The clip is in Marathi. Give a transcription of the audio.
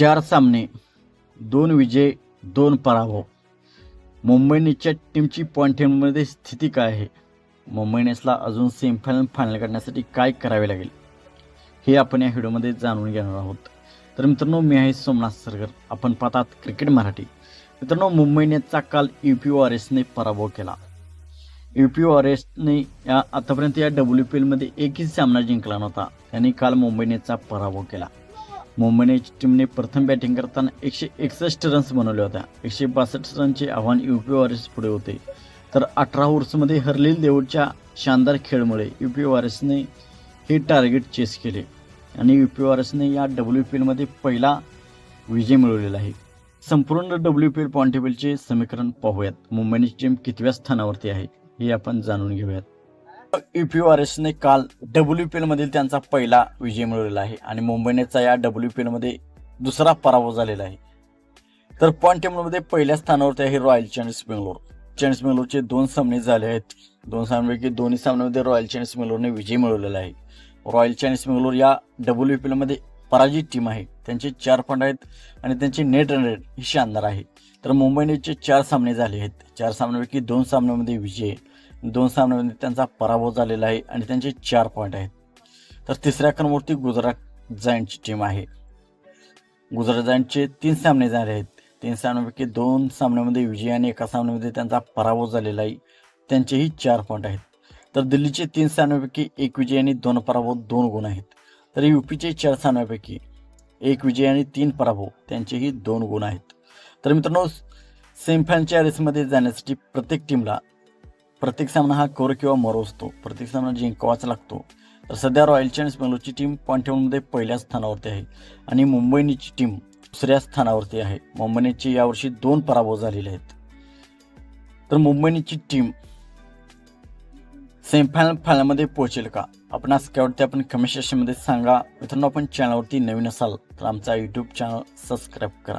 चार सामने दोन विजय दोन पराभव. मुंबई इंडियन्सच्या टीमची पॉईंट टेबलमध्ये स्थिती काय आहे? मुंबई इंडियन्सला अजून सेमीफायनल फायनल करण्यासाठी काय करावे लागेल? हे आपण या व्हिडिओमध्ये जाणून घेणार आहोत. तर मित्रांनो मी आहे सोमनाथ सरगर. आपण पाहतात क्रिकेट मराठी. मित्रांनो मुंबई इंडियन्सचा काल यू पी आर एसने पराभव केला. यू पी आर एसने या आतापर्यंत या डब्ल्यू पी एलमध्ये एकही सामना जिंकला नव्हता. त्यांनी काल मुंबई इंडियन्सचा पराभव केला. मुंबईची टीमने प्रथम बॅटिंग करताना एकशे एकसष्ट रन्स बनवल्या होत्या एकशे बासष्ट रनचे आव्हान यू पी आर एस पुढे होते. तर अठरा ओव्हर्समध्ये हरलील देऊडच्या शानदार खेळमुळे यू पी आर एसने हे टार्गेट चेस केले. आणि यू पी आर एसने या डब्ल्यू पी एलमध्ये पहिला विजय मिळवलेला आहे. संपूर्ण डब्ल्यू पी एल पॉइंटेबलचे समीकरण पाहूयात. मुंबई टीम कितव्या स्थानावरती आहे हे आपण जाणून घेऊयात. यू पी आर एसने काल डब्ल्यू पी एलमधील त्यांचा पहिला विजय मिळवलेला आहे आणि मुंबईनेचा या डब्ल्यू पी एलमध्ये दुसरा पराभव झालेला आहे. तर पॉईंट टेबलमध्ये पहिल्या स्थानावरती आहे रॉयल चॅलेंजर्स बेंगलोर चॅलेंजर्स बेंगलोरचे दोन सामने झाले आहेत. दोन सामन्यापैकी दोन्ही सामन्यामध्ये रॉयल चॅलेंजर्स बेंगलोरने विजय मिळवलेला आहे. रॉयल चॅलेंजर्स बेंगलोर या डब्ल्यू पी एलमध्ये पराजित टीम आहे. त्यांचे चार पॉईंट आहेत आणि त्यांची नेट रन रेट ही शानदार आहे. तर मुंबईनेचे चार सामने झाले आहेत चार सामन्यापैकी दोन सामन्यामध्ये विजय दोन सामन्यामध्ये त्यांचा पराभव झालेला आहे आणि त्यांचे चार पॉईंट आहेत. तर तिसऱ्या क्रमांकावरती गुजरात जायंटची टीम आहे. गुजरात जायंटचे तीन सामने झाले आहेत. तीन सामन्यापैकी दोन सामन्यामध्ये विजय आणि एका सामन्यामध्ये त्यांचा पराभव झालेला आहे. त्यांचेही चार पॉईंट आहेत. तर दिल्लीचे तीन सामन्यापैकी एक विजय आणि दोन पराभव दोन गुण आहेत. तर युपीचे चार सामन्यापैकी एक विजय आणि तीन पराभव त्यांचेही दोन गुण आहेत. तर मित्रांनो सेमीफायनलच्या रेसमध्ये जाण्यासाठी प्रत्येक टीमला प्रत्येक सामना हा कोर किंवा मरो असतो. प्रत्येक सामना जिंकवाच लागतो. तर सध्या रॉयल चॅलेंज बेंगलोरची टीम पॉईंट टेबलमध्ये पहिल्या स्थानावरती आहे आणि मुंबईनीची टीम दुसऱ्या स्थानावरती आहे. मुंबई यावर्षी दोन पराभव झालेले आहेत. तर मुंबईनीची टीम सेमीफायनल फायनलमध्ये पोहोचेल का? आपण आज काय वाटते आपण कमेंट सेक्शनमध्ये सांगा. मित्रांनो आपण चॅनलवरती नवीन असाल तर आमचा यूट्यूब चॅनल सबस्क्राईब करा.